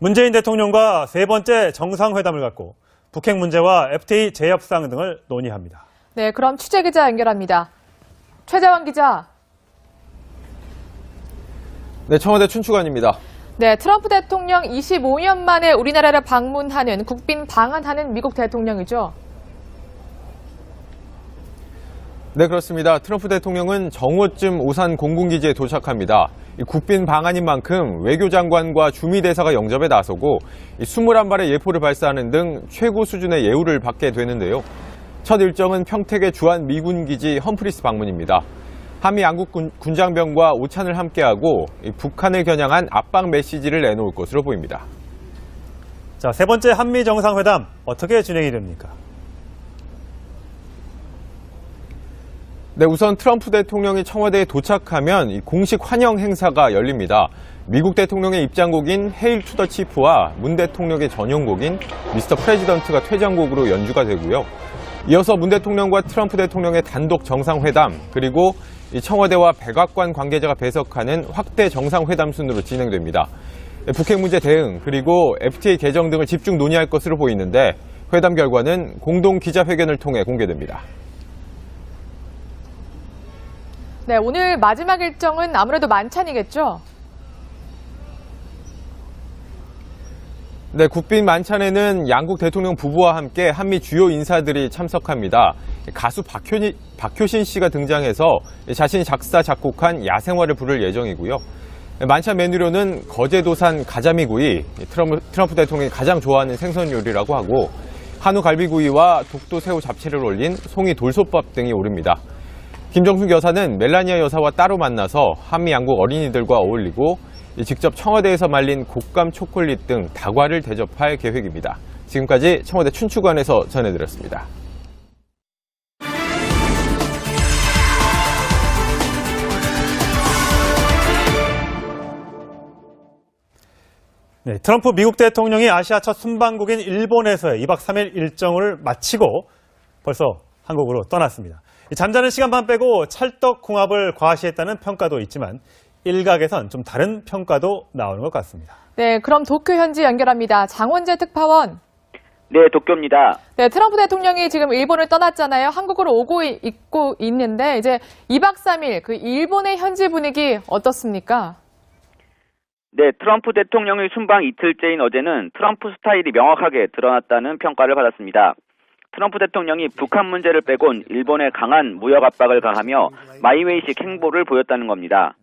문재인 대통령과 세 번째 정상회담을 갖고 북핵 문제와 FTA 재협상 등을 논의합니다. 네, 그럼 취재 기자 연결합니다. 최재원 기자. 네, 청와대 춘추관입니다. 네, 트럼프 대통령 25년 만에 우리나라를 방문하는 국빈 방한하는 미국 대통령이죠. 네, 그렇습니다. 트럼프 대통령은 정오쯤 오산 공군기지에 도착합니다. 이 국빈 방한인 만큼 외교장관과 주미대사가 영접에 나서고 21발의 예포를 발사하는 등 최고 수준의 예우를 받게 되는데요. 첫 일정은 평택의 주한 미군기지 험프리스 방문입니다. 한미 양국 군, 군장병과 오찬을 함께하고 이 북한을 겨냥한 압박 메시지를 내놓을 것으로 보입니다. 자, 세 번째 한미 정상회담 어떻게 진행이 됩니까? 네, 우선 트럼프 대통령이 청와대에 도착하면 이 공식 환영 행사가 열립니다. 미국 대통령의 입장곡인 헤일 투 더 치프와 문 대통령의 전용곡인 미스터 프레지던트가 퇴장곡으로 연주가 되고요. 이어서 문 대통령과 트럼프 대통령의 단독 정상회담 그리고 이 청와대와 백악관 관계자가 배석하는 확대 정상회담 순으로 진행됩니다. 네, 북핵 문제 대응 그리고 FTA 개정 등을 집중 논의할 것으로 보이는데 회담 결과는 공동 기자회견을 통해 공개됩니다. 네, 오늘 마지막 일정은 아무래도 만찬이겠죠? 네, 국빈 만찬에는 양국 대통령 부부와 함께 한미 주요 인사들이 참석합니다. 가수 박효니, 박효신 씨가 등장해서 자신이 작사, 작곡한 야생화를 부를 예정이고요. 만찬 메뉴로는 거제도산 가자미구이, 트럼프, 트럼프 대통령이 가장 좋아하는 생선 요리라고 하고, 한우 갈비구이와 독도 새우 잡채를 올린 송이 돌솥밥 등이 오릅니다. 김정숙 여사는 멜라니아 여사와 따로 만나서 한미 양국 어린이들과 어울리고 직접 청와대에서 말린 곶감 초콜릿 등 다과를 대접할 계획입니다. 지금까지 청와대 춘추관에서 전해드렸습니다. 네, 트럼프 미국 대통령이 아시아 첫 순방국인 일본에서의 2박 3일 일정을 마치고 벌써 한국으로 떠났습니다. 이 잠자는 시간만 빼고 찰떡궁합을 과시했다는 평가도 있지만 일각에선 좀 다른 평가도 나오는 것 같습니다. 네, 그럼 도쿄 현지 연결합니다. 장원재 특파원. 네, 도쿄입니다. 네, 트럼프 대통령이 지금 일본을 떠났잖아요. 한국으로 오고 이- 있고 있는데 이제 2박 3일 그 일본의 현지 분위기 어떻습니까? 네, 트럼프 대통령의 순방 이틀째인 어제는 트럼프 스타일이 명확하게 드러났다는 평가를 받았습니다. 트럼프 대통령이 북한 문제를 빼곤 일본에 강한 무역 압박을 가하며 마이웨이식 행보를 보였다는 겁니다.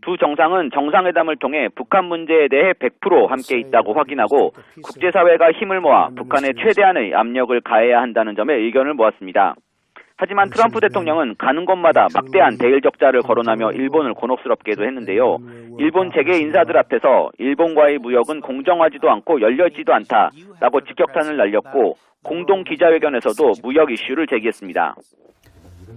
두 정상은 정상회담을 통해 북한 문제에 대해 100% 함께 있다고 확인하고 국제사회가 힘을 모아 북한에 최대한의 압력을 가해야 한다는 점에 의견을 모았습니다. 하지만 트럼프 대통령은 가는 곳마다 막대한 대일 적자를 거론하며 일본을 곤혹스럽게도 했는데요. 일본 재계 인사들 앞에서 일본과의 무역은 공정하지도 않고 열려지도 않다라고 직격탄을 날렸고 공동 기자회견에서도 무역 이슈를 제기했습니다.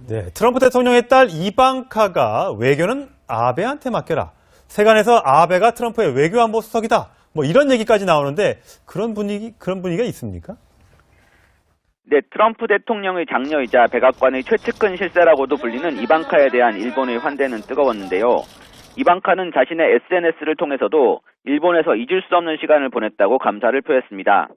네, 트럼프 대통령의 딸 이방카가 외교는 아베한테 맡겨라. 세간에서 아베가 트럼프의 외교안보 수석이다. 뭐 이런 얘기까지 나오는데 그런 분위기 그런 분위기가 있습니까? 네, 트럼프 대통령의 장녀이자 백악관의 최측근 실세라고도 불리는 이방카에 대한 일본의 환대는 뜨거웠는데요. 이방카는 자신의 SNS를 통해서도 일본에서 잊을 수 없는 시간을 보냈다고 감사를 표했습니다.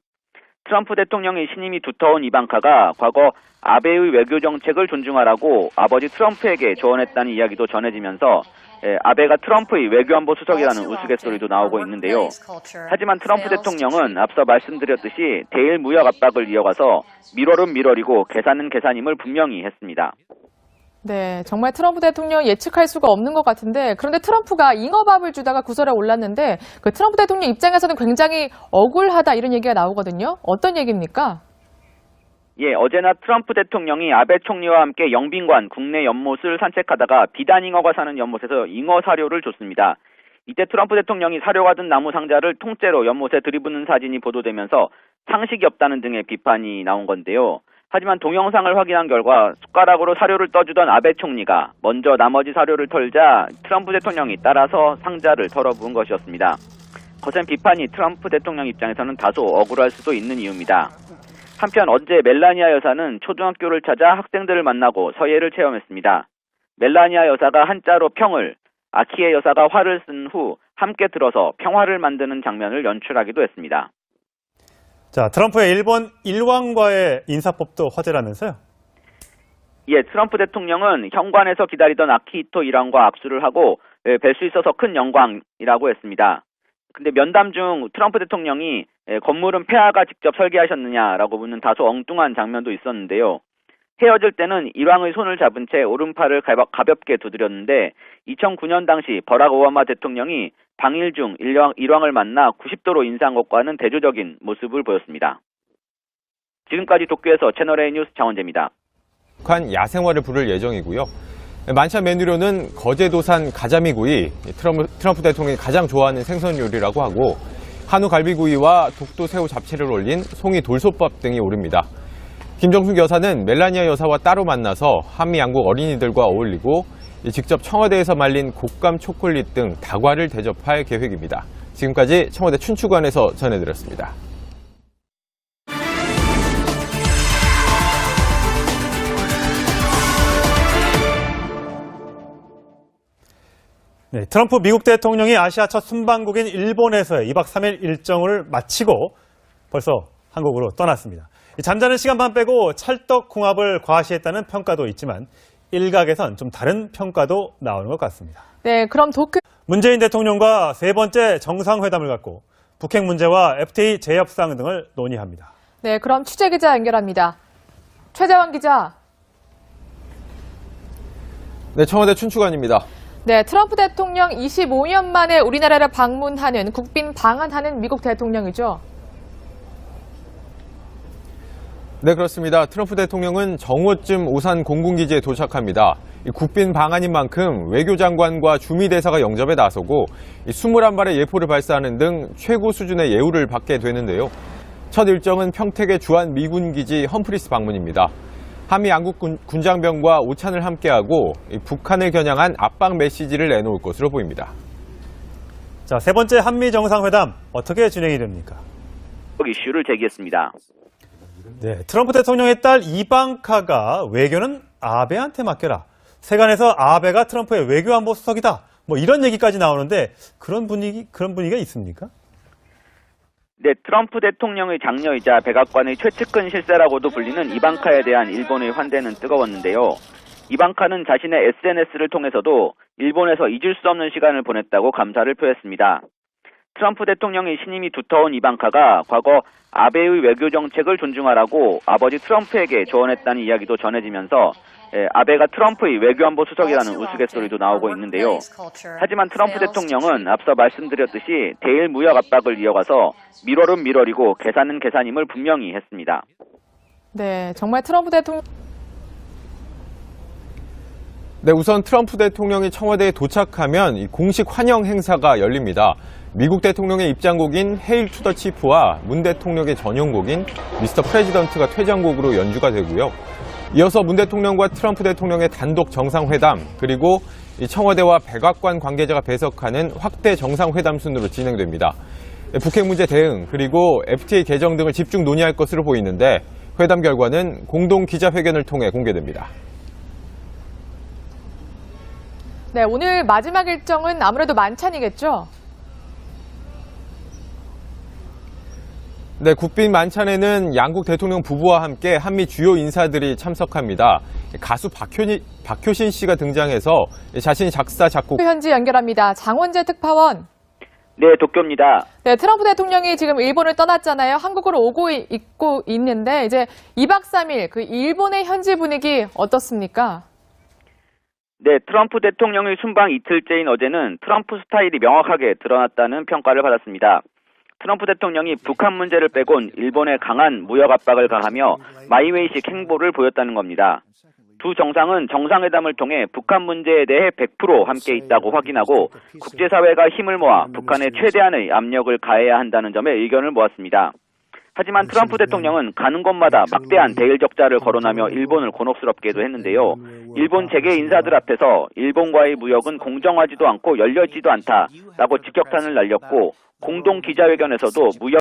트럼프 대통령의 신임이 두터운 이방카가 과거 아베의 외교 정책을 존중하라고 아버지 트럼프에게 조언했다는 이야기도 전해지면서 예, 아베가 트럼프의 외교안보 수석이라는 우스갯소리도 나오고 있는데요. 하지만 트럼프 대통령은 앞서 말씀드렸듯이 대일 무역 압박을 이어가서 밀월은 밀월이고 계산은 계산임을 분명히 했습니다. 네, 정말 트럼프 대통령 예측할 수가 없는 것 같은데 그런데 트럼프가 잉어밥을 주다가 구설에 올랐는데 그 트럼프 대통령 입장에서는 굉장히 억울하다 이런 얘기가 나오거든요. 어떤 얘기입니까? 예, 어제나 트럼프 대통령이 아베 총리와 함께 영빈관 국내 연못을 산책하다가 비단잉어가 사는 연못에서 잉어 사료를 줬습니다. 이때 트럼프 대통령이 사료가 든 나무 상자를 통째로 연못에 들이붓는 사진이 보도되면서 상식이 없다는 등의 비판이 나온 건데요. 하지만 동영상을 확인한 결과 숟가락으로 사료를 떠주던 아베 총리가 먼저 나머지 사료를 털자 트럼프 대통령이 따라서 상자를 털어부은 것이었습니다. 거센 비판이 트럼프 대통령 입장에서는 다소 억울할 수도 있는 이유입니다. 한편 어제 멜라니아 여사는 초등학교를 찾아 학생들을 만나고 서예를 체험했습니다. 멜라니아 여사가 한자로 평을, 아키에 여사가 화를 쓴 후 함께 들어서 평화를 만드는 장면을 연출하기도 했습니다. 자, 트럼프의 일본 일왕과의 인사법도 화제라면서요? 예, 트럼프 대통령은 현관에서 기다리던 아키히토 일왕과 악수를 하고 예, 뵐수 있어서 큰 영광이라고 했습니다. 근데 면담 중 트럼프 대통령이 예, 건물은 폐하가 직접 설계하셨느냐라고 묻는 다소 엉뚱한 장면도 있었는데요. 헤어질 때는 일왕의 손을 잡은 채 오른팔을 가볍- 가볍게 두드렸는데 2009년 당시 버락 오바마 대통령이 방일 중 일왕, 일왕을 만나 90도로 인사한 것과는 대조적인 모습을 보였습니다. 지금까지 도쿄에서 채널A 뉴스 장원재입니다. 북한 야생화를 부를 예정이고요. 만찬 메뉴로는 거제도산 가자미구이, 트럼프, 트럼프 대통령이 가장 좋아하는 생선 요리라고 하고 한우 갈비구이와 독도 새우 잡채를 올린 송이 돌솥밥 등이 오릅니다. 김정숙 여사는 멜라니아 여사와 따로 만나서 한미 양국 어린이들과 어울리고 직접 청와대에서 말린 곶감 초콜릿 등 다과를 대접할 계획입니다. 지금까지 청와대 춘추관에서 전해드렸습니다. 네, 트럼프 미국 대통령이 아시아 첫 순방국인 일본에서의 2박 3일 일정을 마치고 벌써 한국으로 떠났습니다. 이 잠자는 시간만 빼고 찰떡궁합을 과시했다는 평가도 있지만 일각에선 좀 다른 평가도 나오는 것 같습니다. 네, 그럼 도쿄 문재인 대통령과 세 번째 정상회담을 갖고 북핵 문제와 FTA 재협상 등을 논의합니다. 네, 그럼 취재 기자 연결합니다. 최재원 기자. 네, 청와대 춘추관입니다. 네, 트럼프 대통령 25년 만에 우리나라를 방문하는 국빈 방한하는 미국 대통령이죠. 네, 그렇습니다. 트럼프 대통령은 정오쯤 오산 공군기지에 도착합니다. 이 국빈 방한인 만큼 외교장관과 주미대사가 영접에 나서고 21발의 예포를 발사하는 등 최고 수준의 예우를 받게 되는데요. 첫 일정은 평택의 주한 미군기지 험프리스 방문입니다. 한미 양국 군, 군장병과 오찬을 함께하고 이 북한을 겨냥한 압박 메시지를 내놓을 것으로 보입니다. 자, 세 번째 한미 정상회담 어떻게 진행이 됩니까? 이슈를 제기했습니다. 네, 트럼프 대통령의 딸 이방카가 외교는 아베한테 맡겨라. 세간에서 아베가 트럼프의 외교안보 수석이다. 뭐 이런 얘기까지 나오는데 그런 분위기 그런 분위기가 있습니까? 네, 트럼프 대통령의 장녀이자 백악관의 최측근 실세라고도 불리는 이방카에 대한 일본의 환대는 뜨거웠는데요. 이방카는 자신의 SNS를 통해서도 일본에서 잊을 수 없는 시간을 보냈다고 감사를 표했습니다. 트럼프 대통령의 신임이 두터운 이방카가 과거 아베의 외교 정책을 존중하라고 아버지 트럼프에게 조언했다는 이야기도 전해지면서 예, 아베가 트럼프의 외교안보 수석이라는 우스갯소리도 나오고 있는데요. 하지만 트럼프 대통령은 앞서 말씀드렸듯이 대일 무역 압박을 이어가서 밀월은 밀월이고 계산은 계산임을 분명히 했습니다. 네, 정말 트럼프 대통령 네, 우선 트럼프 대통령이 청와대에 도착하면 이 공식 환영 행사가 열립니다. 미국 대통령의 입장곡인 헤일 투 더 치프와 문 대통령의 전용곡인 미스터 프레지던트가 퇴장곡으로 연주가 되고요. 이어서 문 대통령과 트럼프 대통령의 단독 정상회담 그리고 이 청와대와 백악관 관계자가 배석하는 확대 정상회담 순으로 진행됩니다. 네, 북핵 문제 대응 그리고 FTA 개정 등을 집중 논의할 것으로 보이는데 회담 결과는 공동 기자회견을 통해 공개됩니다. 네, 오늘 마지막 일정은 아무래도 만찬이겠죠? 네, 국빈 만찬에는 양국 대통령 부부와 함께 한미 주요 인사들이 참석합니다. 가수 박효니, 박효신 씨가 등장해서 자신이 작사, 작곡, 현지 연결합니다. 장원재 특파원. 네, 도쿄입니다. 네, 트럼프 대통령이 지금 일본을 떠났잖아요. 한국으로 오고 이- 있고 있는데 이제 2박 3일 그 일본의 현지 분위기 어떻습니까? 네, 트럼프 대통령의 순방 이틀째인 어제는 트럼프 스타일이 명확하게 드러났다는 평가를 받았습니다. 트럼프 대통령이 북한 문제를 빼곤 일본에 강한 무역 압박을 가하며 마이웨이식 행보를 보였다는 겁니다. 두 정상은 정상회담을 통해 북한 문제에 대해 100% 함께 있다고 확인하고 국제사회가 힘을 모아 북한에 최대한의 압력을 가해야 한다는 점에 의견을 모았습니다. 하지만 트럼프 대통령은 가는 곳마다 막대한 대일 적자를 거론하며 일본을 곤혹스럽게도 했는데요. 일본 재계 인사들 앞에서 일본과의 무역은 공정하지도 않고 열려있지도 않다라고 직격탄을 날렸고 공동 기자회견에서도 무역